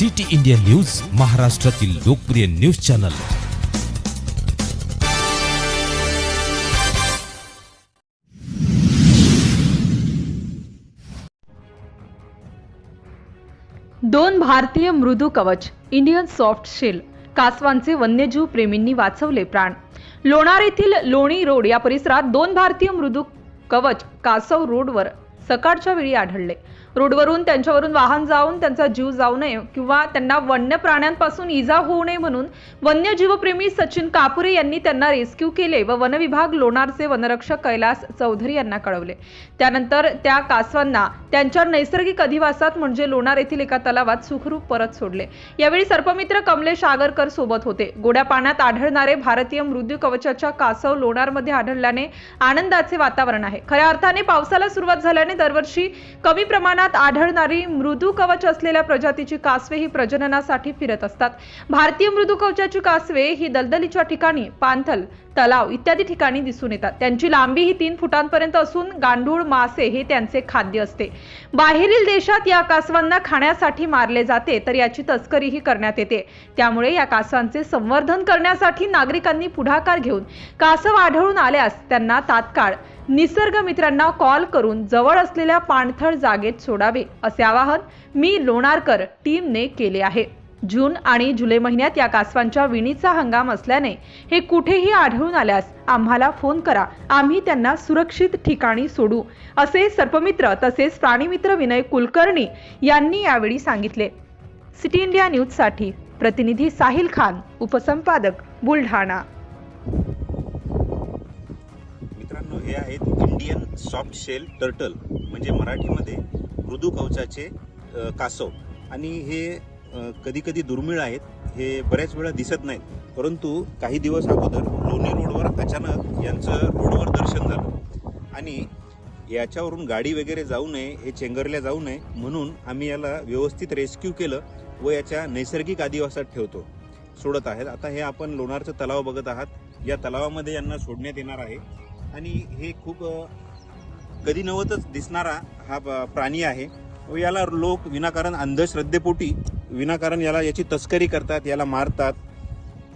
City India news महाराष्ट्रातील लोकप्रिय news channel. दोन भारतीय मृदू कवच इंडियन सॉफ्ट शेल कासवांचे वन्यजीव प्रेमींनी वाचवले प्राण. लोणार येथील लोणी रोड या परिसरात दोन भारतीय मृदू कवच कासव रोडवर सकाळच्या वेळी आढळले. रोडवरून त्यांच्यावरून वाहन जाऊन त्यांचा जीव जाऊ नये किंवा त्यांना वन्य प्राण्यांपासून इजा होऊ नये म्हणून वन्यजीवप्रेमी सचिन कापुरे यांनी त्यांना रेस्क्यू केले व वनविभाग लोणारचे वनरक्षक कैलास चौधरी यांना कळवले. त्यानंतर त्या कासवांना त्यांच्या नैसर्गिक अधिवासात म्हणजे लोणार येथील एका तलावात सुखरूप परत सोडले. यावेळी सर्पमित्र कमलेश आगरकर सोबत होते. गोड्या पाण्यात आढळणारे भारतीय मृत्यू कवचाच्या कासव लोणारमध्ये आढळल्याने आनंदाचे वातावरण आहे. खऱ्या अर्थाने पावसाला सुरुवात झाल्याने दरवर्षी कमी प्रमाणात आढळणारी मृदू कवच असलेल्या प्रजातीची कासवे ही प्रजननासाठी फिरत असतात. भारतीय मृदू कवचाची कासवे ही दलदलीच्या ठिकाणी पाणथल तलाव इत्यादी ठिकाणी दिसून येतात. त्यांची लांबी ही तीन फुटांपर्यंत असून गांडूळ मासे हे त्यांचे खाद्य असते. बाहेरील देशात या कासवांना खाण्यासाठी मारले जाते तर याची तस्करीही करण्यात येते. त्यामुळे या कासवांचे संवर्धन करण्यासाठी नागरिकांनी पुढाकार घेऊन कासव आढळून आल्यास त्यांना तात्काळ निसर्ग मित्रांना कॉल करून जवळ असलेल्या पाणथळ जागेत सोडावे असे आवाहन मी लोणारकर टीमने केले आहे. जून आणि जुलै महिन्यात या कासवांच्या विणीचा हंगाम असल्याने हे कुठेही आढळून आल्यास आम्हाला फोन करा आम्ही त्यांना सुरक्षित ठिकाणी सोडू असे सर्पमित्र तसेच प्राणीमित्र विनय कुलकर्णी यांनी यावेळी सांगितले. सिटी इंडिया न्यूजसाठी प्रतिनिधी साहिल खान उपसंपादक बुलढाणा. हे आहेत इंडियन सॉफ्ट शेल टर्टल म्हणजे मराठीमध्ये मृदू कवचाचे कासव. आणि हे कधी कधी दुर्मिळ आहेत हे बऱ्याच वेळा दिसत नाहीत. परंतु काही दिवस अगोदर लोणी रोडवर अचानक यांचं रोडवर दर्शन झालं. आणि याच्यावरून गाडी वगैरे जाऊ नये हे चेंगरल्या जाऊ नये म्हणून आम्ही याला व्यवस्थित रेस्क्यू केलं व याच्या नैसर्गिक आदिवासात ठेवतो सोडत आहेत. आता हे आपण लोणारचं तलाव बघत आहात. या तलावामध्ये यांना सोडण्यात येणार आहे. आणि हे खूप कधी नव्हतच दिसणारा हा प्राणी आहे. व याला लोक विनाकारण अंधश्रद्धेपोटी विनाकारण याला याची तस्करी करतात याला मारतात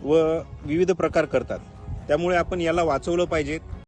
व विविध प्रकार करतात. त्यामुळे आपण याला वाचवलं पाहिजे.